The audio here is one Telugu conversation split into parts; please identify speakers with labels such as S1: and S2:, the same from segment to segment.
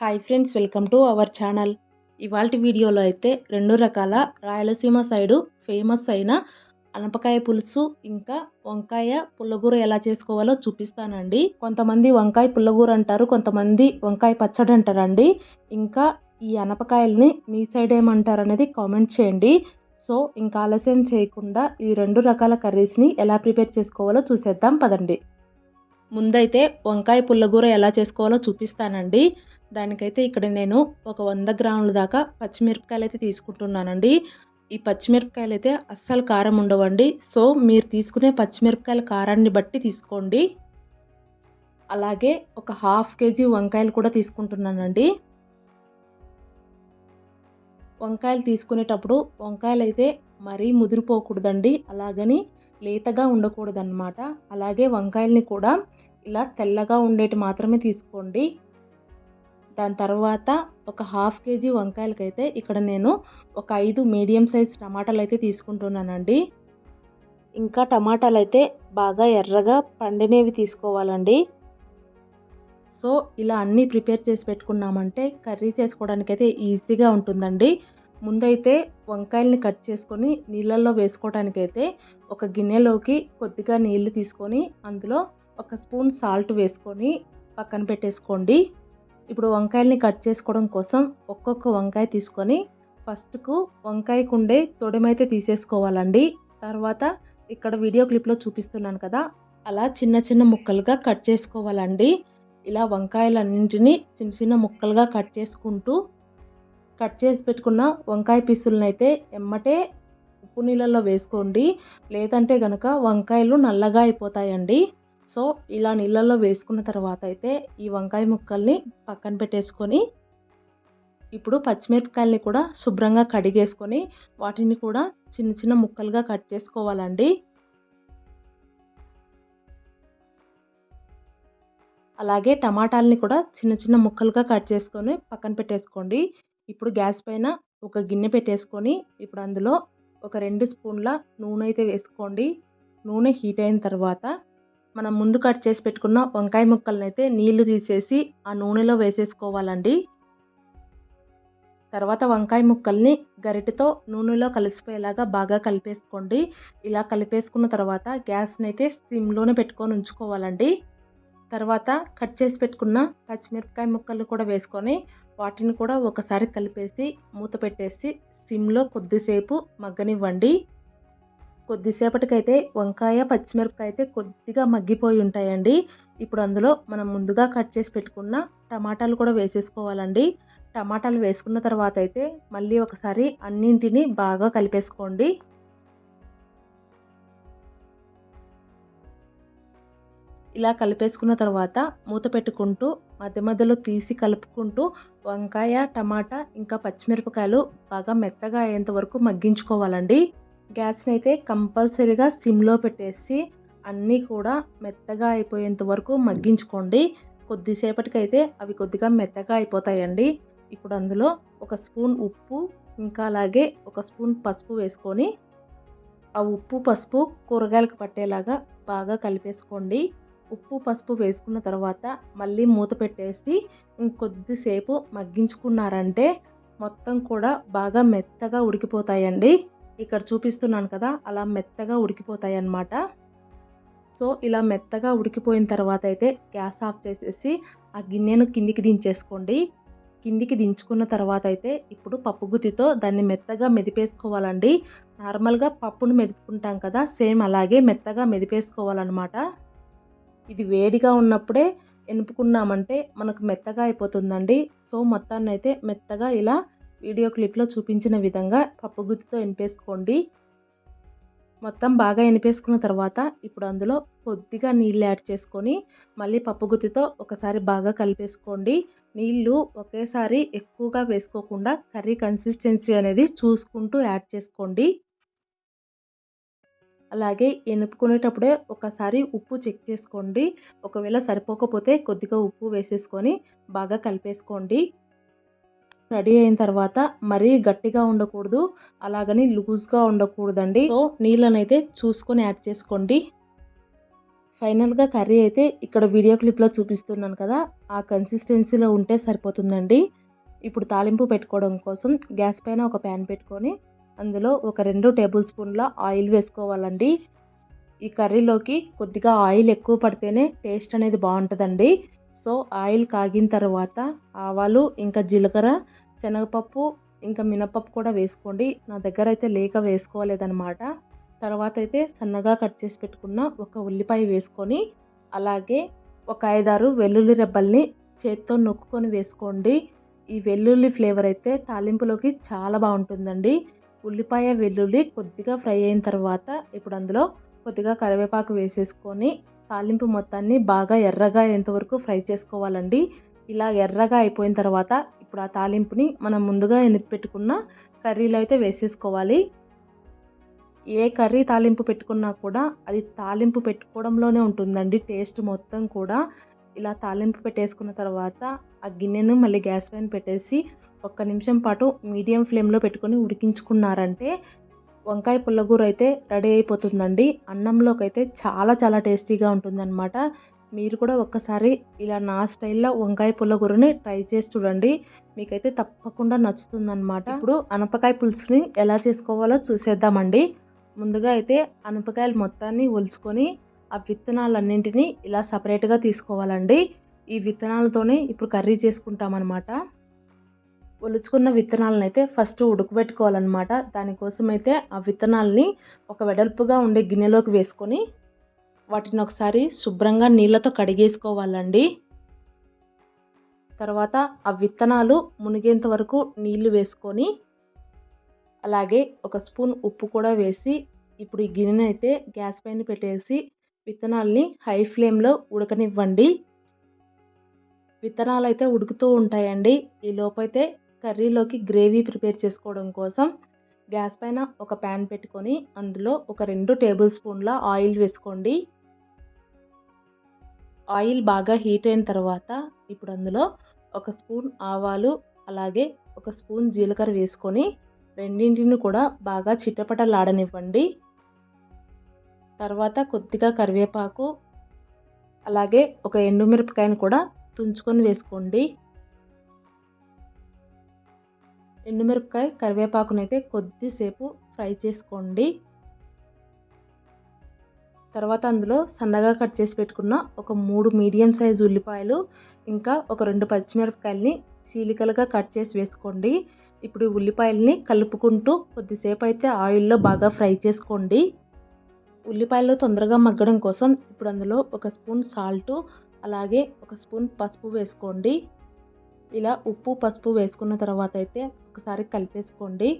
S1: Hi friends welcome to our channel ఇవాళ వీడియోలో అయితే రెండు రకాల రాయలసీమ సైడు ఫేమస్ అయిన అనపకాయ పులుసు ఇంకా వంకాయ పుల్లగూర ఎలా చేసుకోవాలో చూపిస్తానండి. కొంతమంది వంకాయ పుల్లగూర అంటారు కొంతమంది వంకాయ పచ్చడి అంటారండి. ఇంకా ఈ అనపకాయల్ని మీ సైడ్ ఏమంటారు అనేది కామెంట్ చేయండి. సో ఇంకా ఆలస్యం చేయకుండా ఈ రెండు రకాల కర్రీస్ని ఎలా ప్రిపేర్ చేసుకోవాలో చూసేద్దాం పదండి. ముందైతే వంకాయ పుల్లగూర ఎలా చేసుకోవాలో చూపిస్తానండి. దానికైతే ఇక్కడ నేను ఒక వంద గ్రాముల దాకా పచ్చిమిరపకాయలు అయితే తీసుకుంటున్నానండి. ఈ పచ్చిమిరపకాయలు అయితే అస్సలు కారం ఉండవండి. సో మీరు తీసుకునే పచ్చిమిరపకాయల కారాన్ని బట్టి తీసుకోండి. అలాగే ఒక హాఫ్ కేజీ వంకాయలు కూడా తీసుకుంటున్నానండి. వంకాయలు తీసుకునేటప్పుడు వంకాయలు అయితే మరీ ముదిరిపోకూడదండి. అలాగని లేతగా ఉండకూడదన్నమాట. అలాగే వంకాయల్ని కూడా ఇలా తెల్లగా ఉండేటి మాత్రమే తీసుకోండి. దాని తర్వాత ఒక హాఫ్ కేజీ వంకాయలకైతే ఇక్కడ నేను ఒక ఐదు మీడియం సైజ్ టమాటాలు అయితే తీసుకుంటున్నానండి. ఇంకా టమాటాలు అయితే బాగా ఎర్రగా పండినవి తీసుకోవాలండి. సో ఇలా అన్నీ ప్రిపేర్ చేసి పెట్టుకున్నామంటే కర్రీ చేసుకోవడానికి అయితే ఈజీగా ఉంటుందండి. ముందైతే వంకాయల్ని కట్ చేసుకొని నీళ్ళల్లో వేసుకోవడానికైతే ఒక గిన్నెలోకి కొద్దిగా నీళ్ళు తీసుకొని అందులో ఒక స్పూన్ సాల్ట్ వేసుకొని పక్కన పెట్టేసుకోండి. ఇప్పుడు వంకాయల్ని కట్ చేసుకోవడం కోసం ఒక్కొక్క వంకాయ తీసుకొని ఫస్ట్కు వంకాయకుండే తొడిమైతే తీసేసుకోవాలండి. తర్వాత ఇక్కడ వీడియో క్లిప్లో చూపిస్తున్నాను కదా అలా చిన్న చిన్న ముక్కలుగా కట్ చేసుకోవాలండి. ఇలా వంకాయలన్నింటినీ చిన్న చిన్న ముక్కలుగా కట్ చేసుకుంటూ కట్ చేసి పెట్టుకున్న వంకాయ పీసులను అయితే ఎమ్మటే ఉప్పు నీళ్ళల్లో వేసుకోండి. లేదంటే కనుక వంకాయలు నల్లగా అయిపోతాయండి. సో ఇలా నీళ్ళల్లో వేసుకున్న తర్వాత అయితే ఈ వంకాయ ముక్కల్ని పక్కన పెట్టేసుకొని ఇప్పుడు పచ్చిమిరపకాయల్ని కూడా శుభ్రంగా కడిగేసుకొని వాటిని కూడా చిన్న చిన్న ముక్కలుగా కట్ చేసుకోవాలండి. అలాగే టమాటాలని కూడా చిన్న చిన్న ముక్కలుగా కట్ చేసుకొని పక్కన పెట్టేసుకోండి. ఇప్పుడు గ్యాస్ పైన ఒక గిన్నె పెట్టేసుకొని ఇప్పుడు అందులో ఒక రెండు స్పూన్ల నూనె అయితే వేసుకోండి. నూనె హీట్ అయిన తర్వాత మనం ముందు కట్ చేసి పెట్టుకున్న వంకాయ ముక్కలను అయితే నీళ్ళు తీసేసి ఆ నూనెలో వేసేసుకోవాలండి. తర్వాత వంకాయ ముక్కల్ని గరిటెతో నూనెలో కలిసిపోయేలాగా బాగా కలిపేసుకోండి. ఇలా కలిపేసుకున్న తర్వాత గ్యాస్ని అయితే సిమ్లోనే పెట్టుకొని ఉంచుకోవాలండి. తర్వాత కట్ చేసి పెట్టుకున్న పచ్చిమిరపకాయ ముక్కలు కూడా వేసుకొని వాటిని కూడా ఒకసారి కలిపేసి మూత పెట్టేసి సిమ్లో కొద్దిసేపు మగ్గనివ్వండి. కొద్దిసేపటికైతే వంకాయ పచ్చిమిరపకాయ అయితే కొద్దిగా మగ్గిపోయి ఉంటాయండి. ఇప్పుడు అందులో మనం ముందుగా కట్ చేసి పెట్టుకున్న టమాటాలు కూడా వేసేసుకోవాలండి. టమాటాలు వేసుకున్న తర్వాత అయితే మళ్ళీ ఒకసారి అన్నింటినీ బాగా కలిపేసుకోండి. ఇలా కలిపేసుకున్న తర్వాత మూత పెట్టుకుంటూ మధ్య మధ్యలో తీసి కలుపుకుంటూ వంకాయ టమాటా ఇంకా పచ్చిమిరపకాయలు బాగా మెత్తగా అయ్యేంత వరకు మగ్గించుకోవాలండి. గ్యాస్ని అయితే కంపల్సరీగా సిమ్లో పెట్టేసి అన్నీ కూడా మెత్తగా అయిపోయేంత వరకు మగ్గించుకోండి. కొద్దిసేపటికైతే అవి కొద్దిగా మెత్తగా అయిపోతాయండి. ఇప్పుడు అందులో ఒక స్పూన్ ఉప్పు ఇంకా అలాగే ఒక స్పూన్ పసుపు వేసుకొని ఆ ఉప్పు పసుపు కూరగాయలకు పట్టేలాగా బాగా కలిపేసుకోండి. ఉప్పు పసుపు వేసుకున్న తర్వాత మళ్ళీ మూత పెట్టేసి ఇంకొద్దిసేపు మగ్గించుకున్నారంటే మొత్తం కూడా బాగా మెత్తగా ఉడికిపోతాయండి. ఇక్కడ చూపిస్తున్నాను కదా అలా మెత్తగా ఉడికిపోతాయి అన్నమాట సో ఇలా మెత్తగా ఉడికిపోయిన తర్వాత అయితే గ్యాస్ ఆఫ్ చేసేసి ఆ గిన్నెను కిందికి దించేసుకోండి. కిందికి దించుకున్న తర్వాత అయితే ఇప్పుడు పప్పు గుత్తితో దాన్ని మెత్తగా మెదిపేసుకోవాలండి. నార్మల్గా పప్పును మెదుపుకుంటాం కదా సేమ్ అలాగే మెత్తగా మెదిపేసుకోవాలన్నమాట. ఇది వేడిగా ఉన్నప్పుడే ఎనుపుకున్నామంటే మనకు మెత్తగా అయిపోతుందండి. సో మొత్తాన్ని అయితే మెత్తగా ఇలా వీడియో క్లిప్లో చూపించిన విధంగా పప్పు గుత్తితో ఎనిపేసుకోండి మొత్తం బాగా ఎనిపేసుకున్న తర్వాత ఇప్పుడు అందులో కొద్దిగా నీళ్ళు యాడ్ చేసుకొని మళ్ళీ పప్పు గుత్తితో ఒకసారి బాగా కలిపేసుకోండి. నీళ్ళు ఒకేసారి ఎక్కువగా వేసుకోకుండా కర్రీ కన్సిస్టెన్సీ అనేది చూసుకుంటూ యాడ్ చేసుకోండి. అలాగే ఎనుపుకునేటప్పుడే ఒకసారి ఉప్పు చెక్ చేసుకోండి. ఒకవేళ సరిపోకపోతే కొద్దిగా ఉప్పు వేసేసుకొని బాగా కలిపేసుకోండి. రెడీ అయిన తర్వాత మరీ గట్టిగా ఉండకూడదు అలాగని లూజ్గా ఉండకూడదండి. సో నీళ్ళనైతే చూసుకొని యాడ్ చేసుకోండి. ఫైనల్గా కర్రీ అయితే ఇక్కడ వీడియో క్లిప్లో చూపిస్తున్నాను కదా ఆ కన్సిస్టెన్సీలో ఉంటే సరిపోతుందండి. ఇప్పుడు తాలింపు పెట్టుకోవడం కోసం గ్యాస్ పైన ఒక ప్యాన్ పెట్టుకొని అందులో ఒక రెండు టేబుల్ స్పూన్ల ఆయిల్ వేసుకోవాలండి. ఈ కర్రీలోకి కొద్దిగా ఆయిల్ ఎక్కువ పడితేనే టేస్ట్ అనేది బాగుంటుందండి. సో ఆయిల్ కాగిన తర్వాత ఆవాలు ఇంకా జీలకర్ర శనగపప్పు ఇంకా మినపప్పు కూడా వేసుకోండి. నా దగ్గర అయితే లేక వేసుకోలేదన్నమాట. తర్వాత అయితే సన్నగా కట్ చేసి పెట్టుకున్న ఒక ఉల్లిపాయ వేసుకొని అలాగే ఒక ఐదారు వెల్లుల్లి రెబ్బల్ని చేత్తో నొక్కుకొని వేసుకోండి. ఈ వెల్లుల్లి ఫ్లేవర్ అయితే తాలింపులోకి చాలా బాగుంటుందండి. ఉల్లిపాయ వెల్లుల్లి కొద్దిగా ఫ్రై అయిన తర్వాత ఇప్పుడు అందులో కొద్దిగా కరివేపాకు వేసేసుకొని తాలింపు మొత్తాన్ని బాగా ఎర్రగా అయ్యేంతవరకు ఫ్రై చేసుకోవాలండి. ఇలా ఎర్రగా అయిపోయిన తర్వాత ఇప్పుడు ఆ తాలింపుని మనం ముందుగా ఎనిపి పెట్టుకున్న కర్రీలో అయితే వేసేసుకోవాలి. ఏ కర్రీ తాలింపు పెట్టుకున్నా కూడా అది తాలింపు పెట్టుకోవడంలోనే ఉంటుందండి. టేస్ట్ మొత్తం కూడా ఇలా తాలింపు పెట్టేసుకున్న తర్వాత ఆ గిన్నెను మళ్ళీ గ్యాస్ పైన పెట్టేసి ఒక్క నిమిషం పాటు మీడియం ఫ్లేమ్లో పెట్టుకొని ఉడికించుకున్నారంటే వంకాయ పుల్లగూర అయితే రెడీ అయిపోతుందండి. అన్నంలోకి అయితే చాలా చాలా టేస్టీగా ఉంటుందన్నమాట. మీరు కూడా ఒక్కసారి ఇలా నా స్టైల్లో వంకాయ పుల్లగూరని ట్రై చేసి చూడండి. మీకైతే తప్పకుండా నచ్చుతుందన్నమాట. ఇప్పుడు అనపకాయ పులుసుని ఎలా చేసుకోవాలో చూసేద్దామండి. ముందుగా అయితే అనపకాయలు మొత్తాన్ని ఒలుచుకొని ఆ విత్తనాలన్నింటినీ ఇలా సపరేట్గా తీసుకోవాలండి. ఈ విత్తనాలతోనే ఇప్పుడు కర్రీ చేసుకుంటామన్నమాట. ఒలుచుకున్న విత్తనాలను అయితే ఫస్ట్ ఉడకబెట్టుకోవాలన్నమాట. దానికోసం అయితే ఆ విత్తనాలని ఒక వెడల్పుగా ఉండే గిన్నెలోకి వేసుకొని వాటిని ఒకసారి శుభ్రంగా నీళ్ళతో కడిగేసుకోవాలండి. తర్వాత ఆ విత్తనాలు మునిగేంత వరకు నీళ్ళు వేసుకొని అలాగే ఒక స్పూన్ ఉప్పు కూడా వేసి ఇప్పుడు ఈ గిన్నెని అయితే గ్యాస్ పైన పెట్టేసి విత్తనాలని హై ఫ్లేమ్లో ఉడకనివ్వండి. విత్తనాలు అయితే ఉడుకుతూ ఉంటాయండి. ఈ లోపైతే కర్రీలోకి గ్రేవీ ప్రిపేర్ చేసుకోవడం కోసం గ్యాస్ పైన ఒక ప్యాన్ పెట్టుకొని అందులో ఒక రెండు టేబుల్ స్పూన్ల ఆయిల్ వేసుకోండి. ఆయిల్ బాగా హీట్ అయిన తర్వాత ఇప్పుడు అందులో ఒక స్పూన్ ఆవాలు అలాగే ఒక స్పూన్ జీలకర్ర వేసుకొని రెండింటిని కూడా బాగా చిట్టపటలాడనివ్వండి తర్వాత కొద్దిగా కరివేపాకు అలాగే ఒక ఎండుమిరపకాయను కూడా తుంచుకొని వేసుకోండి. ఎండుమిరపకాయ కరివేపాకునైతే కొద్దిసేపు ఫ్రై చేసుకోండి. తర్వాత అందులో సన్నగా కట్ చేసి పెట్టుకున్న ఒక మూడు మీడియం సైజు ఉల్లిపాయలు ఇంకా ఒక రెండు పచ్చిమిరపకాయలని చీలికలుగా కట్ చేసి వేసుకోండి. ఇప్పుడు ఉల్లిపాయలని కలుపుకుంటూ కొద్దిసేపు అయితే ఆయిల్లో బాగా ఫ్రై చేసుకోండి. ఉల్లిపాయలు తొందరగా మగ్గడం కోసం ఇప్పుడు అందులో ఒక స్పూన్ సాల్టు అలాగే ఒక స్పూన్ పసుపు వేసుకోండి. ఇలా ఉప్పు పసుపు వేసుకున్న తర్వాత అయితే ఒకసారి కలిపేసుకోండి.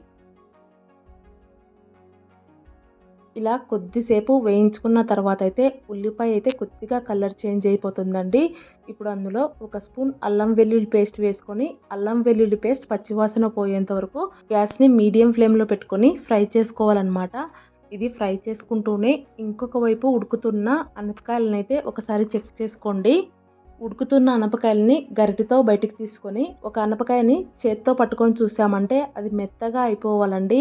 S1: ఇలా కొద్దిసేపు వేయించుకున్న తర్వాత అయితే ఉల్లిపాయ అయితే కొద్దిగా కలర్ చేంజ్ అయిపోతుందండి. ఇప్పుడు అందులో ఒక స్పూన్ అల్లం వెల్లుల్లి పేస్ట్ వేసుకొని అల్లం వెల్లుల్లి పేస్ట్ పచ్చివాసన పోయేంత వరకు గ్యాస్ని మీడియం ఫ్లేమ్లో పెట్టుకొని ఫ్రై చేసుకోవాలన్నమాట. ఇది ఫ్రై చేసుకుంటూనే ఇంకొక వైపు ఉడుకుతున్న అనపకాయలను అయితే ఒకసారి చెక్ చేసుకోండి. ఉడుకుతున్న అనపకాయలని గరిటితో బయటికి తీసుకొని ఒక అనపకాయని చేత్తో పట్టుకొని చూసామంటే అది మెత్తగా అయిపోవాలండి.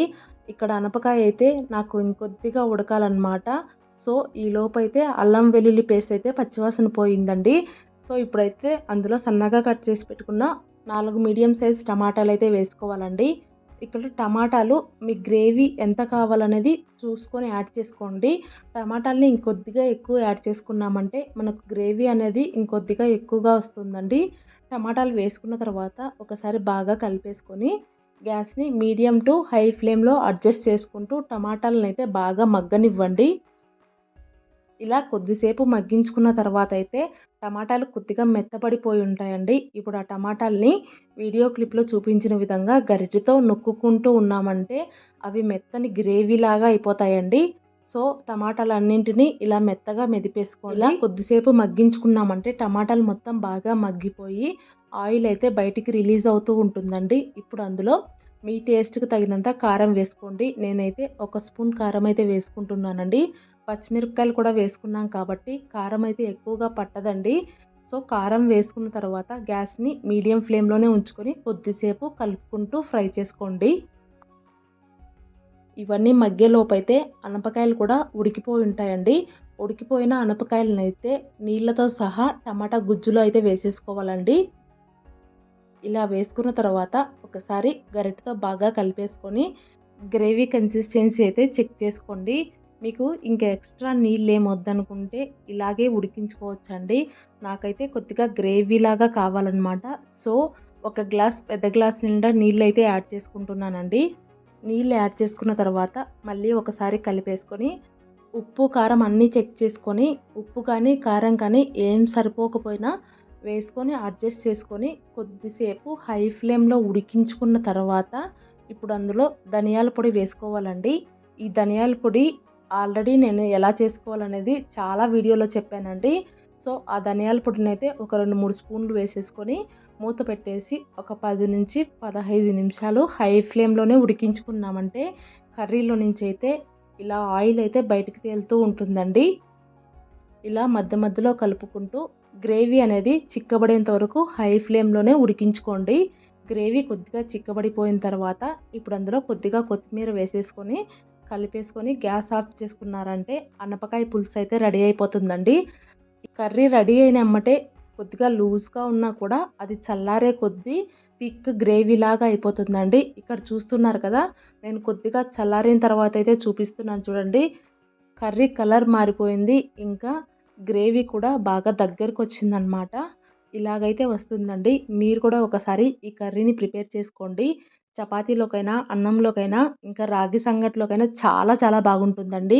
S1: ఇక్కడ అనపకాయ అయితే నాకు ఇంకొద్దిగా ఉడకాలన్నమాట. సో ఈ లోపైతే అయితే అల్లం వెల్లుల్లి పేస్ట్ అయితే పచ్చివాసన పోయిందండి. సో ఇప్పుడైతే అందులో సన్నగా కట్ చేసి పెట్టుకున్న నాలుగు మీడియం సైజ్ టమాటాలు అయితే వేసుకోవాలండి. ఇక్కడ టమాటాలు మీ గ్రేవీ ఎంత కావాలనేది చూసుకొని యాడ్ చేసుకోండి. టమాటాలని ఇంకొద్దిగా ఎక్కువ యాడ్ చేసుకున్నామంటే మనకు గ్రేవీ అనేది ఇంకొద్దిగా ఎక్కువగా వస్తుందండి. టమాటాలు వేసుకున్న తర్వాత ఒకసారి బాగా కలిపేసుకొని గ్యాస్ని మీడియం టు హై ఫ్లేమ్లో అడ్జస్ట్ చేసుకుంటూ టమాటాలను అయితే బాగా మగ్గనివ్వండి. ఇలా కొద్దిసేపు మగ్గించుకున్న తర్వాత అయితే టమాటాలు కొద్దిగా మెత్తపడిపోయి ఉంటాయండి. ఇప్పుడు ఆ టమాటాలని వీడియో క్లిప్లో చూపించిన విధంగా గరిటెతో నొక్కుకుంటూ ఉన్నామంటే అవి మెత్తని గ్రేవీ లాగా అయిపోతాయండి. సో టమాటాలన్నింటినీ ఇలా మెత్తగా మెదిపేసుకోవాలి ఇలా కొద్దిసేపు మగ్గించుకున్నామంటే టమాటాలు మొత్తం బాగా మగ్గిపోయి ఆయిల్ అయితే బయటికి రిలీజ్ అవుతూ ఉంటుందండి. ఇప్పుడు అందులో మీ టేస్ట్కి తగినంత కారం వేసుకోండి. నేనైతే ఒక స్పూన్ కారం అయితే వేసుకుంటున్నానండి. పచ్చిమిరపకాయలు కూడా వేసుకున్నాం కాబట్టి కారం అయితే ఎక్కువగా పట్టదండి. సో కారం వేసుకున్న తర్వాత గ్యాస్ని మీడియం ఫ్లేమ్లోనే ఉంచుకొని కొద్దిసేపు కలుపుకుంటూ ఫ్రై చేసుకోండి. ఇవన్నీ మగ్గేలోపు అయితే అనపకాయలు కూడా ఉడికిపోయి ఉంటాయండి. ఉడికిపోయిన అనపకాయలనైతే నీళ్ళతో సహా టమాటా గుజ్జులో అయితే వేసేసుకోవాలండి. ఇలా వేసుకున్న తర్వాత ఒకసారి గరిటతో బాగా కలిపేసుకొని గ్రేవీ కన్సిస్టెన్సీ అయితే చెక్ చేసుకోండి. మీకు ఇంకా ఎక్స్ట్రా నీళ్ళు ఏం వద్దనుకుంటే ఇలాగే ఉడికించుకోవచ్చండి. నాకైతే కొద్దిగా గ్రేవీ లాగా కావాలన్నమాట. సో ఒక గ్లాస్ పెద్ద గ్లాస్ నిండా నీళ్ళు అయితే యాడ్ చేసుకుంటున్నానండి. నీళ్ళు యాడ్ చేసుకున్న తర్వాత మళ్ళీ ఒకసారి కలిపేసుకొని ఉప్పు కారం అన్నీ చెక్ చేసుకొని ఉప్పు కానీ కారం కానీ ఏం సరిపోకపోయినా వేసుకొని అడ్జస్ట్ చేసుకొని కొద్దిసేపు హై ఫ్లేమ్లో ఉడికించుకున్న తర్వాత ఇప్పుడు అందులో ధనియాల పొడి వేసుకోవాలండి. ఈ ధనియాల పొడి ఆల్రెడీ నేను ఎలా చేసుకోవాలనేది చాలా వీడియోలో చెప్పానండి. సో ఆ ధనియాల పొడిని అయితే ఒక రెండు మూడు స్పూన్లు వేసేసుకొని మూత పెట్టేసి ఒక పది నుంచి పదహైదు నిమిషాలు హై ఫ్లేమ్లోనే ఉడికించుకున్నామంటే కర్రీలో నుంచి అయితే ఇలా ఆయిల్ అయితే బయటికి తేలుతూ ఉంటుందండి. ఇలా మధ్య మధ్యలో కలుపుకుంటూ గ్రేవీ అనేది చిక్కబడేంత వరకు హై ఫ్లేమ్లోనే ఉడికించుకోండి. గ్రేవీ కొద్దిగా చిక్కబడిపోయిన తర్వాత ఇప్పుడు అందులో కొద్దిగా కొత్తిమీర వేసేసుకొని కలిపేసుకొని గ్యాస్ ఆఫ్ చేసుకున్నారంటే అనపకాయ పులుసు అయితే రెడీ అయిపోతుందండి. కర్రీ రెడీ అయిన అమ్మటే కొద్దిగా లూజ్గా ఉన్నా కూడా అది చల్లారే కొద్దీ థిక్ గ్రేవీ లాగా అయిపోతుందండి. ఇక్కడ చూస్తున్నారు కదా నేను కొద్దిగా చల్లారిన తర్వాత అయితే చూపిస్తున్నాను చూడండి. కర్రీ కలర్ మారిపోయింది. ఇంకా గ్రేవీ కూడా బాగా దగ్గరకు వచ్చిందనమాట ఇలాగైతే వస్తుందండి. మీరు కూడా ఒకసారి ఈ కర్రీని ప్రిపేర్ చేసుకోండి. చపాతీలోకైనా అన్నంలోకైనా ఇంకా రాగి సంగట్లోకైనా చాలా చాలా బాగుంటుందండి.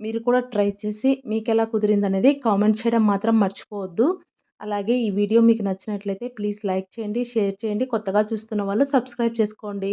S1: మీరు కూడా ట్రై చేసి మీకు ఎలా కుదిరింది అనేది కామెంట్ చేయడం మాత్రం మర్చిపోవద్దు. అలాగే ఈ వీడియో మీకు నచ్చినట్లయితే ప్లీజ్ లైక్ చేయండి షేర్ చేయండి. కొత్తగా చూస్తున్న వాళ్ళు సబ్స్క్రైబ్ చేసుకోండి.